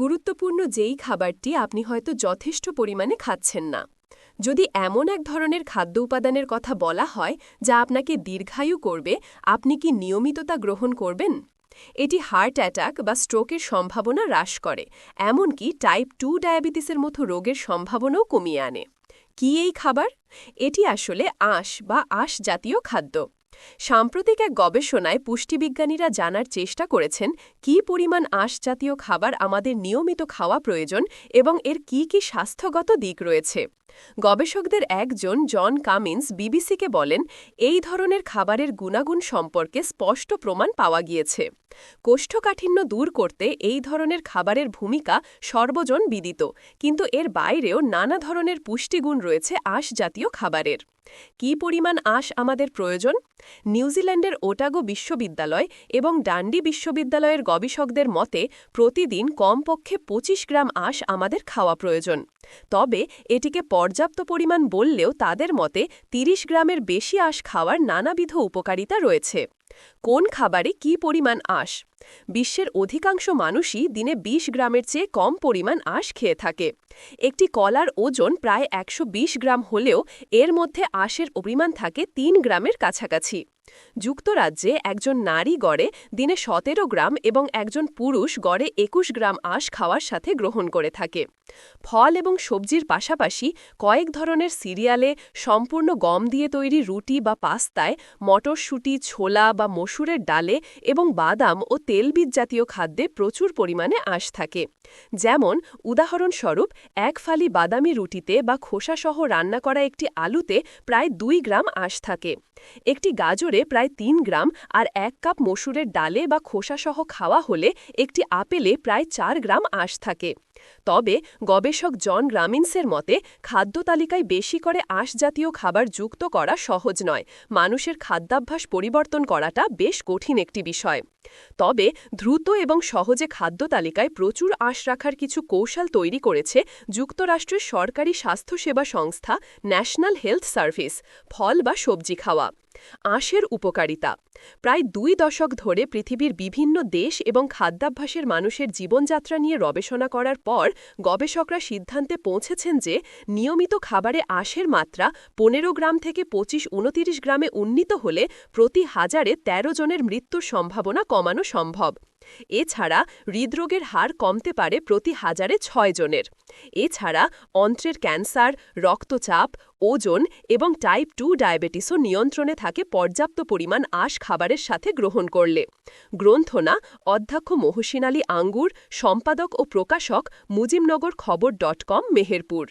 গুরুত্বপূর্ণ যেই খাবারটি আপনি হয়তো যথেষ্ট পরিমাণে খাচ্ছেন না। যদি এমন এক ধরনের খাদ্য উপাদানের কথা বলা হয়, যা আপনাকে দীর্ঘায়ু করবে, আপনি কি নিয়মিততা গ্রহণ করবেন? এটি হার্ট অ্যাটাক বা স্ট্রোকের সম্ভাবনা হ্রাস করে, এমনকি টাইপ টু ডায়াবেটিসের মতো রোগের সম্ভাবনাও কমিয়ে আনে। কি এই খাবার? এটি আসলে আঁশ বা আঁশ জাতীয় খাদ্য। সাম্প্রতিক এক গবেষণায় পুষ্টিবিজ্ঞানীরা জানার চেষ্টা করেছেন, কি পরিমাণ আঁশ জাতীয় খাবার আমাদের নিয়মিত খাওয়া প্রয়োজন এবং এর কি কি স্বাস্থ্যগত দিক রয়েছে। গবেষকদের একজন জন কামিন্স বিবিসিকে বলেন, এই ধরনের খাবারের গুণাগুণ সম্পর্কে স্পষ্ট প্রমাণ পাওয়া গিয়েছে। কোষ্ঠকাঠিন্য দূর করতে এই ধরনের খাবারের ভূমিকা সর্বজন বিদিত, কিন্তু এর বাইরেও নানা ধরনের পুষ্টিগুণ রয়েছে আঁশ জাতীয় খাবারের। কি পরিমাণ আঁশ আমাদের প্রয়োজন? নিউজিল্যান্ডের ওটাগো বিশ্ববিদ্যালয় এবং ডান্ডি বিশ্ববিদ্যালয়ের গবেষকদের মতে, প্রতিদিন কমপক্ষে ২৫ গ্রাম আঁশ আমাদের খাওয়া প্রয়োজন। তবে এটিকে পর্যাপ্ত পরিমাণ বললেও তাদের মতে ৩০ গ্রামের বেশি আঁশ খাওয়ার নানাবিধ উপকারিতা রয়েছে। কোন খাবারে কি পরিমাণ আঁশ? বিশ্বের অধিকাংশ মানুষই দিনে ২০ গ্রামের চেয়ে কম পরিমাণ আঁশ খেয়ে থাকে। একটি কলার ওজন প্রায় একশো বিশ গ্রাম হলেও এর মধ্যে আঁশের পরিমাণ থাকে তিন গ্রামের কাছাকাছি। যুক্তরাজ্যে একজন নারী গড়ে দিনে সতেরো গ্রাম এবং একজন পুরুষ গড়ে একুশ গ্রাম আঁশ খাওয়ার সাথে গ্রহণ করে থাকে। ফল এবং সবজির পাশাপাশি কয়েক ধরনের সিরিয়ালে সম্পূর্ণ গম দিয়ে তৈরি রুটি বা পাস্তায় মটরশুঁটি, ছোলা বা মসুরের ডালে এবং বাদাম ও তেলবীজ জাতীয় খাদ্যে প্রচুর পরিমাণে আঁশ থাকে। যেমন, উদাহরণস্বরূপ, এক ফালি বাদামি রুটিতে বা খোসাসহ রান্না করা একটি আলুতে প্রায় দুই গ্রাম আঁশ থাকে। একটি গাজরে প্রায় তিন গ্রাম আর এক কাপ মসুরের ডালে বা খোসাসহ খাওয়া হলে একটি আপেলে প্রায় চার গ্রাম আঁশ থাকে। তবে, গবেষক জন গ্রামিন্সের মতে, খাদ্য তালিকায় বেশি করে আঁশ জাতীয় খাবার যুক্ত করা সহজ নয়। মানুষের খাদ্যাভ্যাস পরিবর্তন করাটা বেশ কঠিন একটি বিষয়। তবে দ্রুত এবং সহজে খাদ্য তালিকায় প্রচুর আশ রাখার কিছু কৌশল তৈরি করেছে যুক্তরাষ্ট্রের সরকারি স্বাস্থ্যসেবা সংস্থা ন্যাশনাল হেলথ সার্ভিস, ফল বা সবজি খাওয়া। আঁশের উপকারিতা প্রায় দুই দশক ধরে পৃথিবীর বিভিন্ন দেশ এবং খাদ্যাভ্যাসের মানুষের জীবনযাত্রা নিয়ে গবেষণা করার পর গবেষকরা সিদ্ধান্তে পৌঁছেছেন যে নিয়মিত খাবারে আশের মাত্রা পনেরো গ্রাম থেকে পঁচিশ উনতিরিশ গ্রামে উন্নীত হলে প্রতি হাজারে ১৩ জনের মৃত্যুর সম্ভাবনা কমানো সম্ভব। এছাড়া হৃদরোগের হার কমতে পারে প্রতি হাজারে ছয় জনের। এছাড়া অন্ত্রের ক্যান্সার, রক্তচাপ, ওজন এবং টাইপ টু ডায়াবেটিসও নিয়ন্ত্রণে থাকে পর্যাপ্ত পরিমাণ আঁশ খাবারের সাথে গ্রহণ করলে। গ্রন্থনা, অধ্যক্ষ মহসিন আলী আঙ্গুর, সম্পাদক ও প্রকাশক মুজিমনগর খবর ডট কম, মেহেরপুর।